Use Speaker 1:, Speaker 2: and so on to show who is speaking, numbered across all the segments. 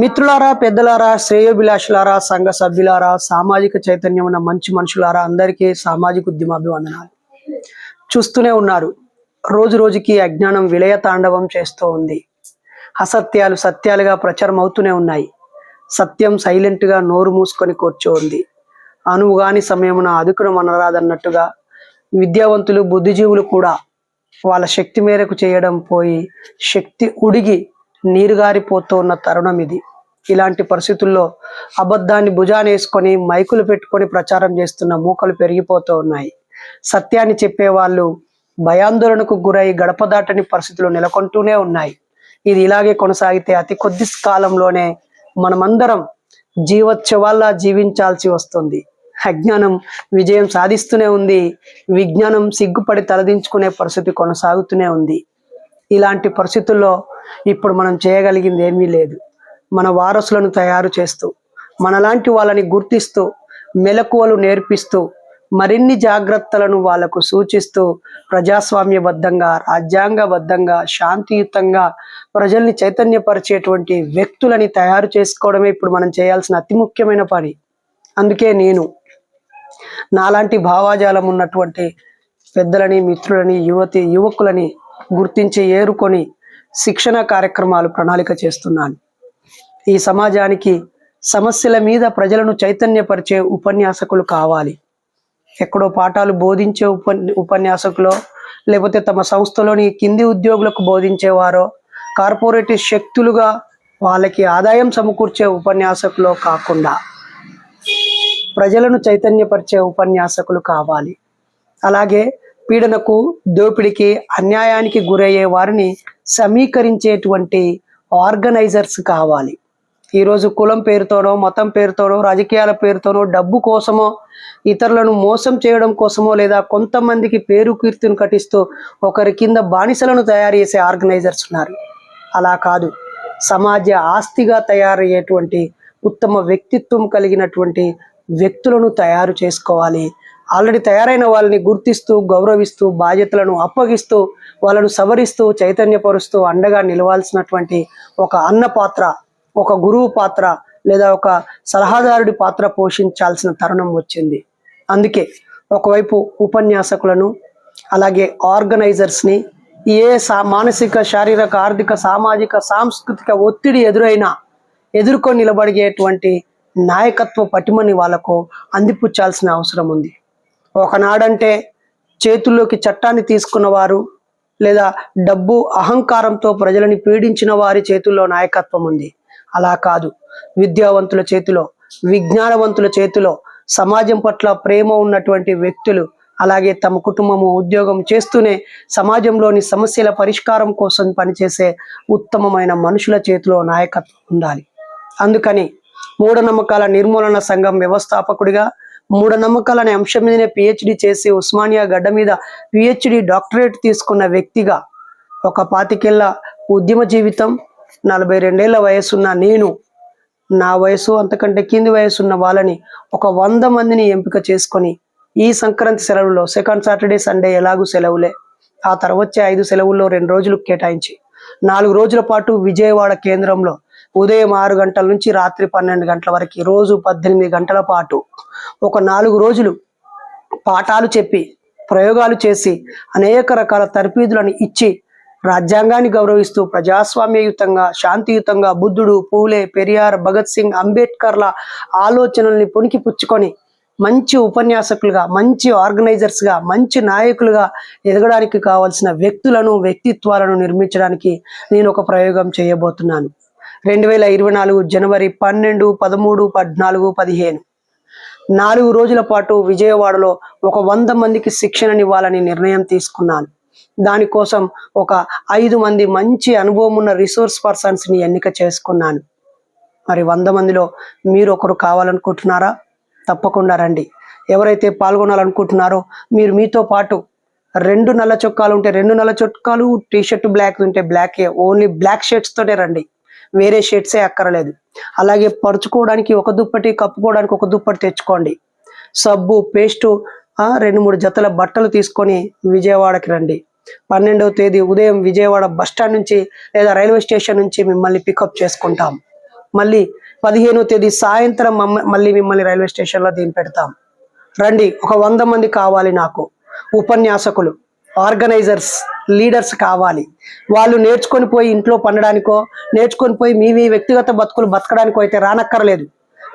Speaker 1: మిత్రులారా పెద్దలారా శ్రేయోభిలాషులారా సంఘ సభ్యులారా సామాజిక చైతన్యం ఉన్న మంచి మనుషులారా అందరికీ సామాజిక ఉద్యమాభివందనాలు. చూస్తూనే ఉన్నారు. రోజు రోజుకి అజ్ఞానం విలయ తాండవం చేస్తూ ఉంది. అసత్యాలు సత్యాలుగా ప్రచారం అవుతూనే ఉన్నాయి. సత్యం సైలెంట్గా నోరు మూసుకొని కూర్చో ఉంది. అనువుగాని సమయమున అదుకును అనరాదన్నట్టుగా విద్యావంతులు బుద్ధిజీవులు కూడా వాళ్ళ శక్తి మేరకు చేయడం పోయి శక్తి ఉడిగి నీరుగారిపోతూ ఉన్న తరుణం ఇది. ఇలాంటి పరిస్థితుల్లో అబద్ధాన్ని భుజాన వేసుకొని మైకులు పెట్టుకొని ప్రచారం చేస్తున్న మూకలు పెరిగిపోతూ ఉన్నాయి. సత్యాన్ని చెప్పే వాళ్ళు భయాందోళనకు గురై గడప దాటని పరిస్థితులు నెలకొంటూనే ఉన్నాయి. ఇది ఇలాగే కొనసాగితే అతి కొద్ది కాలంలోనే మనమందరం జీవోత్సవాల్లా జీవించాల్సి వస్తుంది. అజ్ఞానం విజయం సాధిస్తూనే ఉంది. విజ్ఞానం సిగ్గుపడి తలదించుకునే పరిస్థితి కొనసాగుతూనే ఉంది. ఇలాంటి పరిస్థితుల్లో ఇప్పుడు మనం చేయగలిగింది ఏమీ లేదు. మన వారసులను తయారు చేస్తూ మనలాంటి వాళ్ళని గుర్తిస్తూ మెలకువలు నేర్పిస్తూ మరిన్ని జాగ్రత్తలను వాళ్ళకు సూచిస్తూ ప్రజాస్వామ్యబద్ధంగా రాజ్యాంగబద్ధంగా శాంతియుతంగా ప్రజల్ని చైతన్యపరిచేటువంటి వ్యక్తులని తయారు చేసుకోవడమే ఇప్పుడు మనం చేయాల్సిన అతి ముఖ్యమైన పని. అందుకే నేను నాలాంటి భావాజాలం ఉన్నటువంటి పెద్దలని మిత్రులని యువతి యువకులని గుర్తించి ఏరుకొని శిక్షణ కార్యక్రమాలు ప్రణాళిక చేస్తున్నాను. ఈ సమాజానికి సమస్యల మీద ప్రజలను చైతన్యపరిచే ఉపన్యాసకులు కావాలి. ఎక్కడో పాఠాలు బోధించే ఉప ఉపన్యాసకులో లేకపోతే తమ సంస్థలోని కింది ఉద్యోగులకు బోధించేవారో కార్పొరేట్ శక్తులుగా వాళ్ళకి ఆదాయం సమకూర్చే ఉపన్యాసకులో కాకుండా ప్రజలను చైతన్యపరిచే ఉపన్యాసకులు కావాలి. అలాగే పీడనకు దోపిడికి అన్యాయానికి గురయ్యే వారిని సమీకరించేటువంటి ఆర్గనైజర్స్ కావాలి. ఈరోజు కులం పేరుతోనో మతం పేరుతోనో రాజకీయాల పేరుతోనో డబ్బు కోసమో ఇతరులను మోసం చేయడం కోసమో లేదా కొంతమందికి పేరు కీర్తిని కటిస్తూ ఒకరి కింద బానిసలను తయారు చేసే ఆర్గనైజర్స్ ఉన్నారు. అలా కాదు. సమాజ ఆస్తిగా తయారయ్యేటువంటి ఉత్తమ వ్యక్తిత్వం కలిగినటువంటి వ్యక్తులను తయారు చేసుకోవాలి. ఆల్రెడీ తయారైన వాళ్ళని గుర్తిస్తూ గౌరవిస్తూ బాధ్యతలను అప్పగిస్తూ వాళ్ళను సవరిస్తూ చైతన్యపరుస్తూ అండగా నిలవాల్సినటువంటి ఒక అన్న పాత్ర ఒక గురువు పాత్ర లేదా ఒక సలహాదారుడి పాత్ర పోషించాల్సిన తరుణం వచ్చింది. అందుకే ఒకవైపు ఉపన్యాసకులను అలాగే ఆర్గనైజర్స్ని ఏ సా మానసిక శారీరక ఆర్థిక సామాజిక సాంస్కృతిక ఒత్తిడి ఎదురైనా ఎదుర్కొని నిలబడిగేటువంటి నాయకత్వ పటిమని వాళ్ళకు అందిపుచ్చాల్సిన అవసరం ఉంది. ఒకనాడంటే చేతుల్లోకి చట్టాన్ని తీసుకున్నవారు లేదా డబ్బు అహంకారంతో ప్రజలని పీడించిన వారి చేతుల్లో నాయకత్వం ఉంది. అలా కాదు. విద్యావంతుల చేతిలో విజ్ఞానవంతుల చేతిలో సమాజం పట్ల ప్రేమ ఉన్నటువంటి వ్యక్తులు అలాగే తమ కుటుంబము ఉద్యోగం చేస్తూనే సమాజంలోని సమస్యల పరిష్కారం కోసం పనిచేసే ఉత్తమమైన మనుషుల చేతిలో నాయకత్వం ఉండాలి. అందుకని మూఢనమ్మకాల నిర్మూలన సంఘం వ్యవస్థాపకుడిగా మూఢనమ్మకాలు అనే అంశం మీదనే పిహెచ్డి చేసి ఉస్మానియా గడ్డ మీద పిహెచ్డి డాక్టరేట్ తీసుకున్న వ్యక్తిగా ఒక పాతికేళ్ళ ఉద్యమ జీవితం నలభై రెండేళ్ళ వయసున్న నేను నా వయసు అంతకంటే కింది వయసు ఉన్న వాళ్ళని ఒక వంద మందిని ఎంపిక చేసుకొని ఈ సంక్రాంతి సెలవుల్లో సెకండ్ సాటర్డే సండే ఎలాగూ సెలవులే. ఆ తర్వాత ఐదు సెలవుల్లో రెండు రోజులు కేటాయించి నాలుగు రోజుల పాటు విజయవాడ కేంద్రంలో ఉదయం ఆరు గంటల నుంచి రాత్రి పన్నెండు గంటల వరకు రోజు పద్దెనిమిది గంటల పాటు ఒక నాలుగు రోజులు పాఠాలు చెప్పి ప్రయోగాలు చేసి అనేక రకాల తర్పీదులను ఇచ్చి రాజ్యాంగాన్ని గౌరవిస్తూ ప్రజాస్వామ్యయుతంగా శాంతియుతంగా బుద్ధుడు పూలే పెరియార్ భగత్ సింగ్ అంబేద్కర్ల ఆలోచనల్ని పుణికి పుచ్చుకొని మంచి ఉపన్యాసకులుగా మంచి ఆర్గనైజర్స్గా మంచి నాయకులుగా ఎదగడానికి కావాల్సిన వ్యక్తులను వ్యక్తిత్వాలను నిర్మించడానికి నేను ఒక ప్రయోగం చేయబోతున్నాను. రెండు వేల ఇరవై నాలుగు జనవరి పన్నెండు పదమూడు పద్నాలుగు పదిహేను. నాలుగు రోజుల పాటు విజయవాడలో ఒక వంద మందికి శిక్షణనివ్వాలని నిర్ణయం తీసుకున్నాను. దానికోసం ఒక ఐదు మంది మంచి అనుభవం ఉన్న రిసోర్స్ పర్సన్స్ని ఎన్నిక చేసుకున్నాను. మరి వంద మందిలో మీరు ఒకరు కావాలనుకుంటున్నారా? తప్పకుండా రండి. ఎవరైతే పాల్గొనాలనుకుంటున్నారో మీరు మీతో పాటు రెండు నల్ల చొక్కాలు ఉంటే రెండు నల్ల చొక్కాలు టీ షర్ట్ బ్లాక్ ఉంటే బ్లాకే ఓన్లీ బ్లాక్ షర్ట్స్తోనే రండి. వేరే షర్ట్సే అక్కర్లేదు. అలాగే పరుచుకోవడానికి ఒక దుప్పటి కప్పుకోవడానికి ఒక దుప్పటి తెచ్చుకోండి. సబ్బు పేస్టు రెండు మూడు జతల బట్టలు తీసుకొని విజయవాడకి రండి. పన్నెండవ తేదీ ఉదయం విజయవాడ బస్ స్టాండ్ నుంచి లేదా రైల్వే స్టేషన్ నుంచి మిమ్మల్ని పికప్ చేసుకుంటాం. మళ్ళీ పదిహేనో తేదీ సాయంత్రం మళ్ళీ మిమ్మల్ని రైల్వే స్టేషన్లో దీని పెడతాం. రండి ఒక వంద మంది కావాలి నాకు. ఉపన్యాసకులు ఆర్గనైజర్స్ లీడర్స్ కావాలి. వాళ్ళు నేర్చుకొని పోయి ఇంట్లో పండడానికో నేర్చుకొని పోయి మీ మీ వ్యక్తిగత బతుకులు బతకడానికో అయితే రానక్కర్లేదు.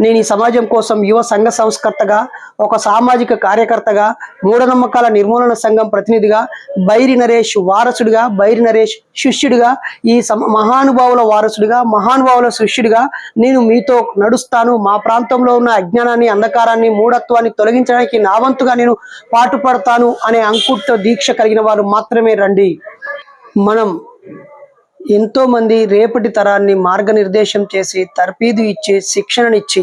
Speaker 1: నేను ఈ సమాజం కోసం యువ సంఘ సంస్కర్తగా ఒక సామాజిక కార్యకర్తగా మూఢనమ్మకాల నిర్మూలన సంఘం ప్రతినిధిగా బైరి నరేష్ వారసుడిగా బైరి నరేష్ శిష్యుడిగా ఈ సమ మహానుభావుల వారసుడిగా మహానుభావుల శిష్యుడిగా నేను మీతో నడుస్తాను. మా ప్రాంతంలో ఉన్న అజ్ఞానాన్ని అంధకారాన్ని మూఢత్వాన్ని తొలగించడానికి నా వంతుగా నేను పాటుపడతాను అనే అంకుట దీక్ష కలిగిన వారు మాత్రమే రండి. మనం ఎంతోమంది రేపటి తరాన్ని మార్గనిర్దేశం చేసి తర్పీదు ఇచ్చి శిక్షణనిచ్చి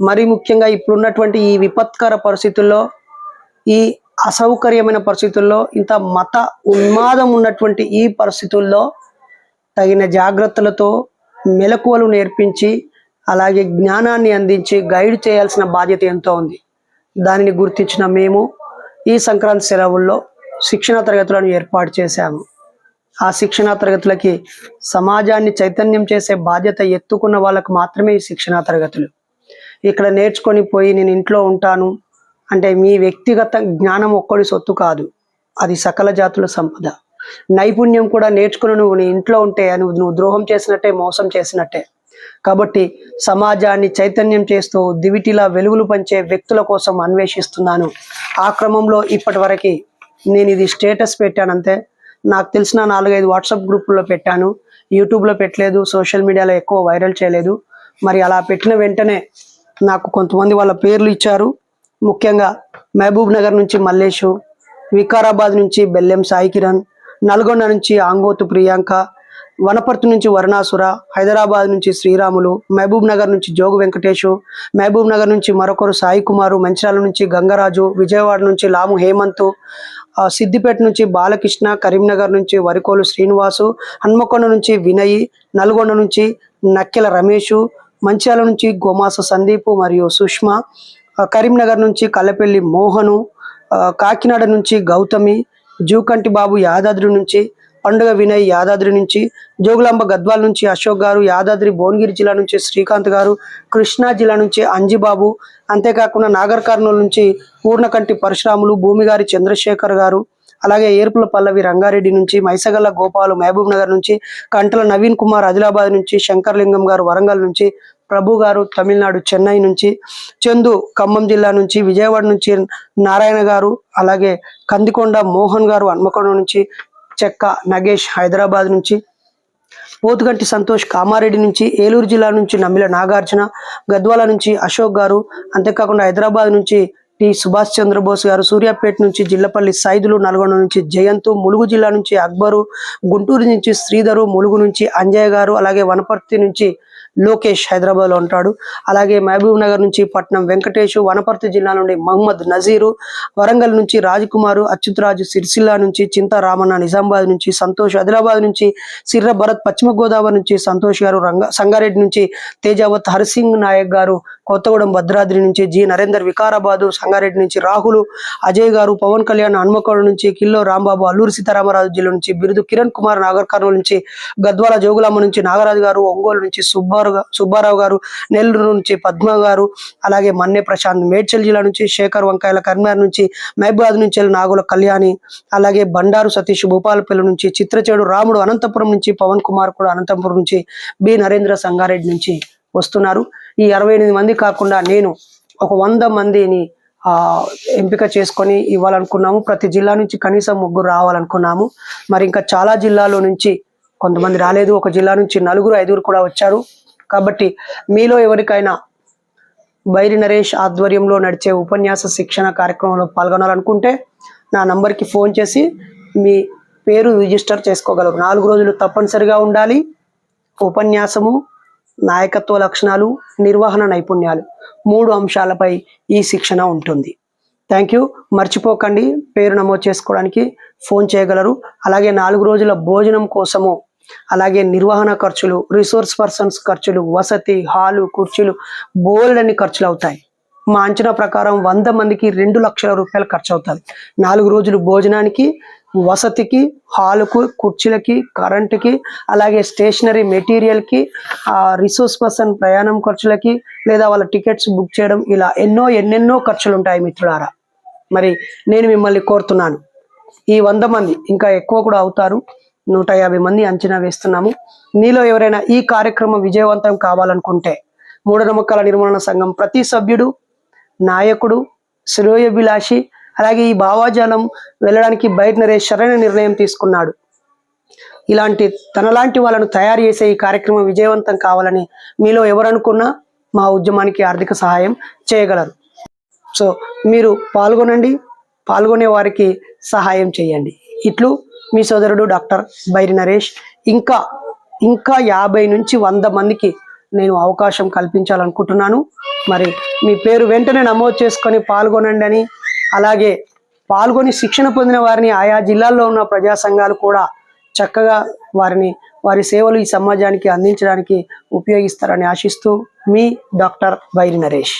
Speaker 1: మరి ముఖ్యంగా ఇప్పుడున్నటువంటి ఈ విపత్కర పరిస్థితుల్లో ఈ అసౌకర్యమైన పరిస్థితుల్లో ఇంత మత ఉన్మాదం ఉన్నటువంటి ఈ పరిస్థితుల్లో తగిన జాగ్రత్తలతో మెలకువలు నేర్పించి అలాగే జ్ఞానాన్ని అందించి గైడ్ చేయాల్సిన బాధ్యత ఎంతో ఉంది. దానిని గుర్తించిన మేము ఈ సంక్రాంతి సెలవుల్లో శిక్షణ తరగతులను ఏర్పాటు చేశాము. ఆ శిక్షణా తరగతులకి సమాజాన్ని చైతన్యం చేసే బాధ్యత ఎత్తుకున్న వాళ్ళకు మాత్రమే ఈ శిక్షణా తరగతులు. ఇక్కడ నేర్చుకొని పోయి నేను ఇంట్లో ఉంటాను అంటే మీ వ్యక్తిగత జ్ఞానం ఒక్కడి సొత్తు కాదు. అది సకల జాతుల సంపద. నైపుణ్యం కూడా నేర్చుకుని నువ్వు నీ ఇంట్లో ఉంటే నువ్వు నువ్వు ద్రోహం చేసినట్టే మోసం చేసినట్టే. కాబట్టి సమాజాన్ని చైతన్యం చేస్తూ దివిటిలా వెలుగులు పంచే వ్యక్తుల కోసం అన్వేషిస్తున్నాను. ఆ క్రమంలో ఇప్పటి వరకు నేను ఇది స్టేటస్ పెట్టానంతే. నాకు తెలిసిన నాలుగైదు వాట్సాప్ గ్రూపుల్లో పెట్టాను. యూట్యూబ్లో పెట్టలేదు సోషల్ మీడియాలో ఎక్కువ వైరల్ చేయలేదు. మరి అలా పెట్టిన వెంటనే నాకు కొంతమంది వాళ్ళ పేర్లు ఇచ్చారు. ముఖ్యంగా మహబూబ్ నగర్ నుంచి మల్లేషు వికారాబాద్ నుంచి బెల్లెం సాయి కిరణ్ నల్గొండ నుంచి ఆంగోతు ప్రియాంక వనపర్తి నుంచి వరుణాసుర హైదరాబాద్ నుంచి శ్రీరాములు మహబూబ్ నగర్ నుంచి జోగు వెంకటేషు మహబూబ్ నగర్ నుంచి మరొకరు సాయి కుమారు మంచిర్యాల నుంచి గంగరాజు విజయవాడ నుంచి లాము హేమంతు సిద్దిపేట నుంచి బాలకృష్ణ కరీంనగర్ నుంచి వరికోలు శ్రీనివాసు హన్మకొండ నుంచి వినయ్ నల్గొండ నుంచి నక్కెల రమేషు మంచిర్యాల నుంచి గోమాస సందీపు మరియు సుష్మ కరీంనగర్ నుంచి కల్లపెల్లి మోహను కాకినాడ నుంచి గౌతమి జూకంటి బాబు యాదాద్రి నుంచి పండుగ వినయ్ యాదాద్రి నుంచి జోగులాంబ గద్వాల నుంచి అశోక్ గారు యాదాద్రి భువనగిరి జిల్లా నుంచి శ్రీకాంత్ గారు కృష్ణా జిల్లా నుంచి అంజిబాబు అంతేకాకుండా నాగర్ కర్నూలు నుంచి పూర్ణకంటి పరశురాములు భూమిగారి చంద్రశేఖర్ గారు అలాగే ఏర్పుల పల్లవి రంగారెడ్డి నుంచి మైసగల్ల గోపాలు మహబూబ్ నగర్ నుంచి కంటల నవీన్ కుమార్ ఆదిలాబాద్ నుంచి శంకర్లింగం గారు వరంగల్ నుంచి ప్రభు గారు తమిళనాడు చెన్నై నుంచి చందు ఖమ్మం జిల్లా నుంచి విజయవాడ నుంచి నారాయణ గారు అలాగే కందికొండ మోహన్ గారు హన్మకొండ నుంచి చెక్క నగేష్ హైదరాబాద్ నుంచి పోతుగంటి సంతోష్ కామారెడ్డి నుంచి ఏలూరు జిల్లా నుంచి నమ్మిల నాగార్జున గద్వాల నుంచి అశోక్ గారు అంతేకాకుండా హైదరాబాద్ నుంచి టి సుభాష్ చంద్రబోస్ గారు సూర్యాపేట నుంచి జిల్లపల్లి సైదులు నల్గొండ నుంచి జయంతు ములుగు జిల్లా నుంచి అక్బరు గుంటూరు నుంచి శ్రీధరు ములుగు నుంచి అంజయ్ గారు అలాగే వనపర్తి నుంచి లోకేష్ హైదరాబాద్లో ఉంటాడు. అలాగే మహబూబ్ నగర్ నుంచి పట్నం వెంకటేష్ వనపర్తి జిల్లా నుండి మహమ్మద్ నజీరు వరంగల్ నుంచి రాజకుమారు అచ్యుతరాజు సిరిసిల్ల నుంచి చింత రామన్న నిజామాబాద్ నుంచి సంతోష్ ఆదిలాబాద్ నుంచి సిర్ర భరత్ పశ్చిమ గోదావరి నుంచి సంతోష్ గారు రంగ సంగారెడ్డి నుంచి తేజావత్ హరిసింగ్ నాయక్ గారు కొత్తగూడెం భద్రాద్రి నుంచి జి నరేందర్ వికారాబాదు సంగారెడ్డి నుంచి రాహుల్ అజయ్ గారు పవన్ కళ్యాణ్ హన్మకొండ నుంచి కిల్లో రాంబాబు అల్లూరి సీతారామరాజు జిల్లా నుంచి బిరుదు కిరణ్ కుమార్ నాగర్ కర్నూలు నుంచి గద్వాల జోగులాంబ నుంచి నాగరాజు గారు ఒంగోలు నుంచి సుబ్బారావు సుబ్బారావు గారు నెల్లూరు నుంచి పద్మ గారు అలాగే మన్నె ప్రశాంత్ మేడ్చల్ జిల్లా నుంచి శేఖర్ వంకాయల కర్మార్ నుంచి మహబూబాద్ నుంచి నాగుల కళ్యాణి అలాగే బండారు సతీష్ భూపాలపల్లి నుంచి చిత్రచేడు రాముడు అనంతపురం నుంచి పవన్ కుమార్ కూడా అనంతపురం నుంచి బి నరేంద్ర సంగారెడ్డి నుంచి వస్తున్నారు. ఈ అరవై ఎనిమిది మంది కాకుండా నేను ఒక వంద మందిని ఎంపిక చేసుకొని ఇవ్వాలనుకున్నాము. ప్రతి జిల్లా నుంచి కనీసం ముగ్గురు రావాలనుకున్నాము. మరి ఇంకా చాలా జిల్లాలో నుంచి కొంతమంది రాలేదు. ఒక జిల్లా నుంచి నలుగురు ఐదుగురు కూడా వచ్చారు. కాబట్టి మీలో ఎవరికైనా బైరి నరేష్ ఆధ్వర్యంలో నడిచే ఉపన్యాస శిక్షణ కార్యక్రమంలో పాల్గొనాలనుకుంటే నా నంబర్కి ఫోన్ చేసి మీ పేరు రిజిస్టర్ చేసుకోగలరు. నాలుగు రోజులు తప్పనిసరిగా ఉండాలి. ఉపన్యాసము నాయకత్వ లక్షణాలు నిర్వహణ నైపుణ్యాలు మూడు అంశాలపై ఈ శిక్షణ ఉంటుంది. Thank you. మర్చిపోకండి. పేరు నమోదు చేసుకోవడానికి ఫోన్ చేయగలరు. అలాగే నాలుగు రోజుల భోజనం కోసము అలాగే నిర్వహణ ఖర్చులు రిసోర్స్ పర్సన్స్ ఖర్చులు వసతి హాలు కుర్చీలు బోల్డ్ అన్ని ఖర్చులు అవుతాయి. మా అంచనా ప్రకారం వంద మందికి రెండు లక్షల రూపాయలు ఖర్చు అవుతుంది. నాలుగు రోజులు భోజనానికి వసతికి హాలుకు కుర్చీలకి కరెంటుకి అలాగే స్టేషనరీ మెటీరియల్కి రిసోర్స్ పర్సన్ ప్రయాణం ఖర్చులకి లేదా వాళ్ళ టికెట్స్ బుక్ చేయడం ఇలా ఎన్నో ఎన్నెన్నో ఖర్చులు ఉంటాయి మిత్రులారా. మరి నేను మిమ్మల్ని కోరుతున్నాను. ఈ వంద మంది ఇంకా ఎక్కువ కూడా అవుతారు. నూట యాభై మంది అంచనా వేస్తున్నాము. మీలో ఎవరైనా ఈ కార్యక్రమం విజయవంతం కావాలనుకుంటే మూఢనమ్మకాల నిర్మూలన సంఘం ప్రతి సభ్యుడు నాయకుడు శ్రేయోభిలాషి అలాగే ఈ భావాజాలం వెళ్ళడానికి బయట నరేష్ సరైన నిర్ణయం తీసుకున్నాడు. ఇలాంటి తనలాంటి వాళ్ళను తయారు చేసే ఈ కార్యక్రమం విజయవంతం కావాలని మీలో ఎవరనుకున్నా మా ఉద్యమానికి ఆర్థిక సహాయం చేయగలరు. సో మీరు పాల్గొనండి. పాల్గొనే వారికి సహాయం చేయండి. ఇట్లు మీ సోదరుడు డాక్టర్ బైరి నరేష్. ఇంకా ఇంకా యాభై నుంచి వంద మందికి నేను అవకాశం కల్పించాలనుకుంటున్నాను. మరి మీ పేరు వెంటనే నమోదు చేసుకొని పాల్గొనండి అని అలాగే పాల్గొని శిక్షణ పొందిన వారిని ఆయా జిల్లాల్లో ఉన్న ప్రజా సంఘాలు కూడా చక్కగా వారిని వారి సేవలు ఈ సమాజానికి అందించడానికి ఉపయోగిస్తారని ఆశిస్తూ మీ డాక్టర్ బైరి నరేష్.